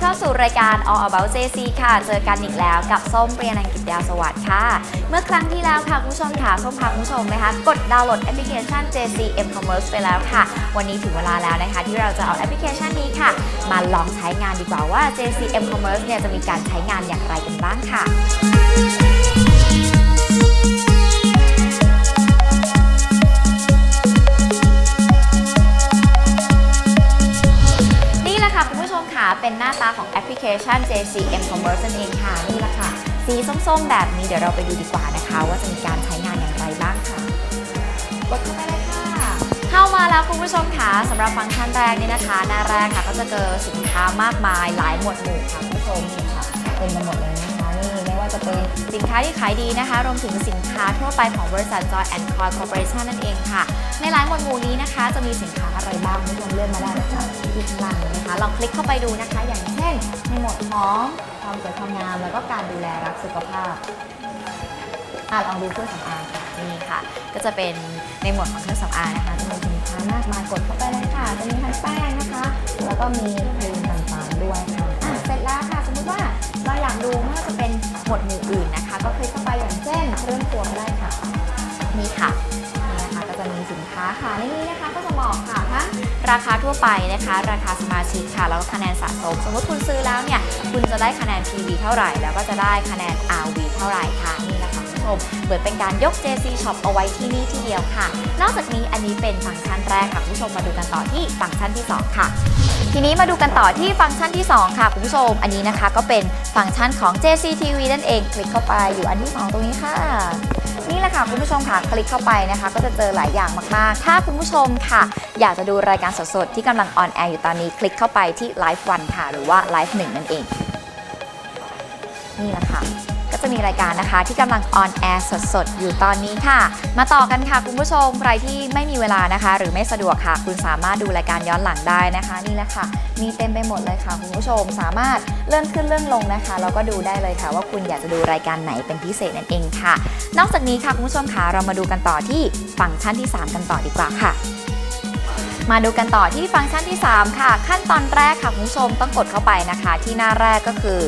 เข้าสู่รายการ All About JC ค่ะ เจอกันอีกแล้วกับส้มเปรียนันกิจดาวสวัสดิ์ค่ะ เมื่อครั้งที่แล้วค่ะคุณผู้ชมค่ะส้มพาคุณผู้ชมนะคะ กดดาวน์โหลดแอปพลิเคชัน JC M Commerce ไปแล้วค่ะ วันนี้ถึงเวลาแล้วนะคะ ที่เราจะเอาแอปพลิเคชันนี้ค่ะ มาลองใช้งานดีกว่าว่า JC M Commerce เนี่ยจะมีการใช้งานอย่างไรกันบ้างค่ะ เป็นหน้าตาของแอปพลิเคชัน JCM Commerce นั่นเองค่ะนี่แหละค่ะ สีส้มๆ แบบนี้เดี๋ยวเราไปดูดีกว่านะคะ ว่าจะมีการใช้งานอย่างไรบ้างค่ะกดเข้าไปเลยค่ะเข้ามาแล้วคุณผู้ชมค่ะสำหรับฟังก์ชันแรกนี่นะคะ หน้าแรกค่ะก็จะเจอสินค้ามากมายหลายหมวดหมู่ค่ะคุณผู้ชมค่ะเป็นหมดเลยนะ ว่าจะเป็นสินค้าที่ขายดีนะคะ รวมถึงสินค้าทั่วไปของบริษัท Joy and Coy Corporation นั่นเองค่ะ ในหลายหมวดหมู่นี้นะคะ จะมีสินค้าอะไรบ้างคุณผู้ชมเลื่อนมาได้นะคะที่ข้างล่างนี้นะคะ ลองคลิกเข้าไปดูนะคะ อย่างเช่นในหมวดของความสวยความงามแล้วก็การดูแลรักสุขภาพอะลองดูเครื่องสำอางค่ะนี่ค่ะ ก็จะเป็นในหมวดของเครื่องสำอางนะคะจะมีสินค้ามากมายกดเข้าไปเลยค่ะจะมีทั้งแป้งนะคะ แล้วก็มีครีมต่างๆด้วยค่ะ เป็นหมวดหมู่อื่นนะคะ ก็คลิกเข้าไปอย่างเช่นเรื่องครัวก็ได้ค่ะ นี่ค่ะนี่นะคะก็จะมีสินค้าค่ะในนี้นะคะก็จะบอกค่ะทั้งราคาทั่วไปนะคะ ราคาสมาชิกค่ะแล้วก็คะแนนสะสม สมมติคุณซื้อแล้วเนี่ยคุณจะได้คะแนน PV เท่าไหร่ แล้วก็จะได้คะแนน RV เท่าไหร่ค่ะนี่นะคะ มเหมือนเป็นการยก JC Shop เอาไว้ที่นี่ที่เดียวค่ะ นอกจากนี้อันนี้เป็นฟังก์ชันแรกค่ะคุณผู้ชมมาดูกันต่อที่ฟังก์ชันที่สองค่ะ ทีนี้มาดูกันต่อที่ฟังก์ชันที่ 2 ค่ะคุณผู้ชม อันนี้นะคะก็เป็นฟังก์ชันของ JCTV นั่นเอง คลิกเข้าไปอยู่อันที่ 2 ตรงนี้ค่ะนี่แหละค่ะคุณผู้ชมค่ะคลิกเข้าไปนะคะ ก็จะเจอหลายอย่างมากๆ ถ้าคุณผู้ชมค่ะ อยากจะดูรายการสดๆ ที่กำลังออนแอร์อยู่ตอนนี้ คลิกเข้าไปที่ Live 1ค่ะ หรือว่า Live 1นั่นเอง นี่แหละค่ะ จะมีรายการนะคะ ที่กำลังออนแอร์สดๆ อยู่ตอนนี้ค่ะ มาต่อกันค่ะคุณผู้ชมใครที่ไม่มีเวลานะคะ หรือไม่สะดวกค่ะ คุณสามารถดูรายการย้อนหลังได้นะคะ นี่แหละค่ะ มีเต็มไปหมดเลยค่ะคุณผู้ชมสามารถเลื่อนขึ้นเลื่อนลงนะคะแล้วก็ดูได้เลยค่ะ ว่าคุณอยากจะดูรายการไหนเป็นพิเศษนั่นเองค่ะ นอกจากนี้ค่ะคุณผู้ชมค่ะเรามาดูกันต่อที่ฟังก์ชันที่ 3 กันต่อดีกว่าค่ะ มาดูกันต่อที่ฟังก์ชันที่ 3 ค่ะ ขั้นตอนแรกค่ะคุณผู้ชมต้องกดเข้าไปนะคะ ที่หน้าแรกก็คือ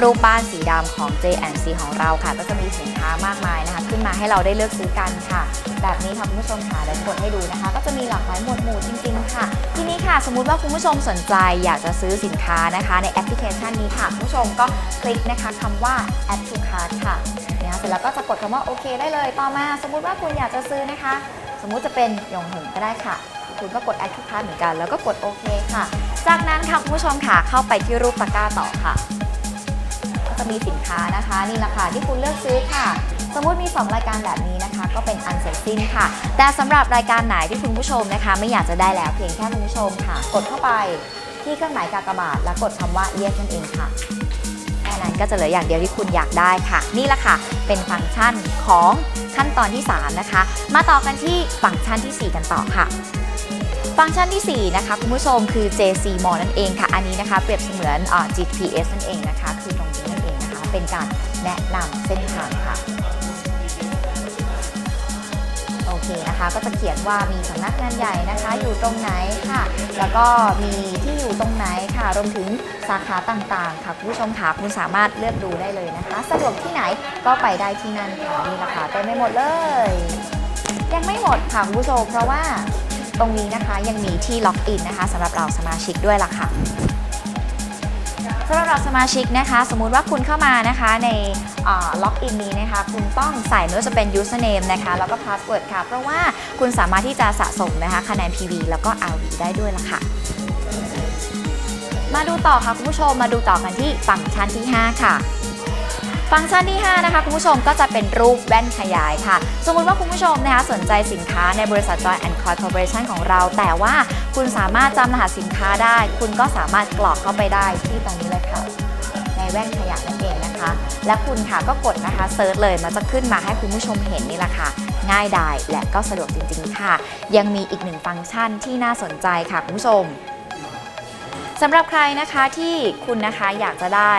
รูปบ้านสีดำของ J&C ของเราค่ะ ก็จะมีสินค้ามากมายนะคะ ขึ้นมาให้เราได้เลือกซื้อกันค่ะ แบบนี้ค่ะคุณผู้ชมค่ะเดี๋ยวกดให้ดูนะคะ ก็จะมีหลากหลายหมวดหมู่จริง ๆ ค่ะ ทีนี้ค่ะ สมมุติว่าคุณผู้ชมสนใจอยากจะซื้อสินค้านะคะ ในแอปพลิเคชันนี้ค่ะคุณผู้ชมก็คลิกนะคะคำว่า add to cart ค่ะเนี่ยเสร็จแล้วก็จะกดคำว่าโอเค ได้เลยต่อมา สมมุติว่าคุณอยากจะซื้อนะคะ สมมุติจะเป็นหยงหงก็ได้ค่ะ คุณก็กด add to cart เหมือนกัน แล้วก็กดโอเคค่ะ จากนั้นค่ะคุณผู้ชมค่ะเข้าไปที่รูปตะกร้าต่อค่ะ ก็จะมีสินค้านะคะ นี่ราคาที่คุณเลือกซื้อค่ะ สมมติมี 2 รายการแบบนี้นะคะ ก็เป็นอันเสร็จสิ้นค่ะ แต่สำหรับรายการไหนที่คุณผู้ชมนะคะ ไม่อยากจะได้แล้วเพียงแค่คุณผู้ชมค่ะ กดเข้าไปที่เครื่องหมายกากบาทแล้วกดคำว่า yes นั่นเองค่ะ ก็จะเหลืออย่างเดียวที่คุณอยากได้ค่ะ นี่แหละค่ะเป็นฟังก์ชันของขั้นตอนที่ 3 นะคะ มาต่อกันที่ฟังก์ชันทีสี่4 กันต่อค่ะฟังก์ชันที่ 4 นะคะคุณผู้ชมคือ JC m o นั่นเองค่ะ อันนี้นะคะเปรียบเสมือนอ GPS นั่นเองนะคะ คือตรงนี้นั่นเองนะคะ เป็นการแนะนำเส้นทางค่ะ เคนะคะ ก็จะเขียนว่ามีสำนักงานใหญ่นะคะ อยู่ตรงไหนค่ะ แล้วก็มีที่อยู่ตรงไหนค่ะ รวมถึงสาขาต่างๆ ค่ะคุณผู้ชมค่ะคุณสามารถเลือกดูได้เลยนะคะ สะดวกที่ไหนก็ไปได้ที่นั่นค่ะนี่ราคาเต็มไม่หมดเลย ยังไม่หมดค่ะคุณผู้ชมเพราะว่าตรงนี้นะคะยังมีที่ล็อกอินนะคะสำหรับเราสมาชิกด้วยล่ะค่ะ สำหรับเราสมาชิกนะคะ สมมุติว่าคุณเข้ามานะคะในล็อกอินนี้นะคะ คุณต้องใส่ไม่ว่าจะเป็น username นะคะ แล้วก็ password ค่ะ เพราะว่าคุณสามารถที่จะสะสมนะคะคะแนน PV แล้วก็ RV ได้ด้วยล่ะค่ะมาดูต่อค่ะ คุณผู้ชมมาดูต่อกันที่ฟังก์ชันที่ 5 ค่ะ ฟังก์ชันที่ 5 นะคะ คุณผู้ชมก็จะเป็นรูปแว่นขยายค่ะ สมมุติว่าคุณผู้ชมนะคะสนใจสินค้าในบริษัท Joy and Coy Corporation ของเรา แต่ว่าคุณสามารถจำรหัสสินค้าได้ คุณก็สามารถกรอกเข้าไปได้ที่ตรงนี้เลยค่ะ ในแว่นขยายนั่นเองนะคะ และคุณค่ะก็กดนะคะเซิร์ชเลยมันจะขึ้นมาให้คุณผู้ชมเห็นนี่แหละค่ะง่ายดายและก็สะดวกจริง ๆ ค่ะ ยังมีอีกหนึ่งฟังก์ชันที่น่าสนใจค่ะคุณผู้ชม สำหรับใครนะคะที่คุณนะคะอยากจะได้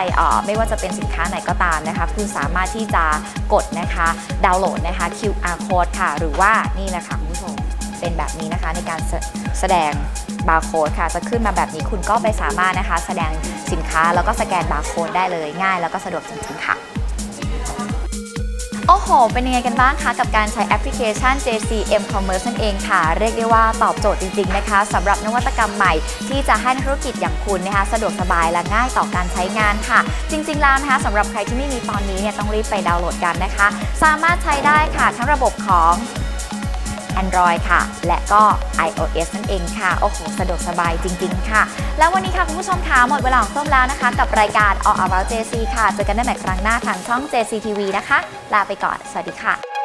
ไม่ว่าจะเป็นสินค้าไหนก็ตามนะคะ คุณสามารถที่จะกดนะคะดาวน์โหลดนะคะ QR code ค่ะ หรือว่านี่แหละค่ะคุณผู้ชมเป็นแบบนี้นะคะในการแสแสดงบาร์โค้ดค่ะ จะขึ้นมาแบบนี้คุณก็ไปสามารถนะคะ แสดงสินค้าแล้วก็สแกนบาร์โค้ดได้เลยง่าย แล้วก็สะดวกจริงๆค่ะ อ้โห เป็นยังไงกันบ้างคะกับการใช้แอปพลิเคชัน JCM Commerce นั่นเองค่ะ เรียกได้ว่าตอบโจทย์จริง ๆ นะคะสำหรับนวัตกรรมใหม่ ที่จะให้นักธุรกิจอย่างคุณนะคะสะดวกสบายและง่ายต่อการใช้งานค่ะ จริง ๆ แล้วนะคะสำหรับใครที่ไม่มีตอนนี้เนี่ยต้องรีบไปดาวน์โหลดกันนะคะ สามารถใช้ได้ค่ะทั้งระบบของ Android ค่ะ และก็ iOS นั่นเองค่ะ โอ้โห สะดวกสบายจริง ๆ ค่ะ แล้ววันนี้ค่ะ คุณผู้ชมคะหมดเวลาของส้มแล้วนะคะ กับรายการ All About JC ค่ะ เจอกันได้ใหม่ครั้งหน้าทางช่อง JC TV นะคะ ลาไปก่อน สวัสดีค่ะ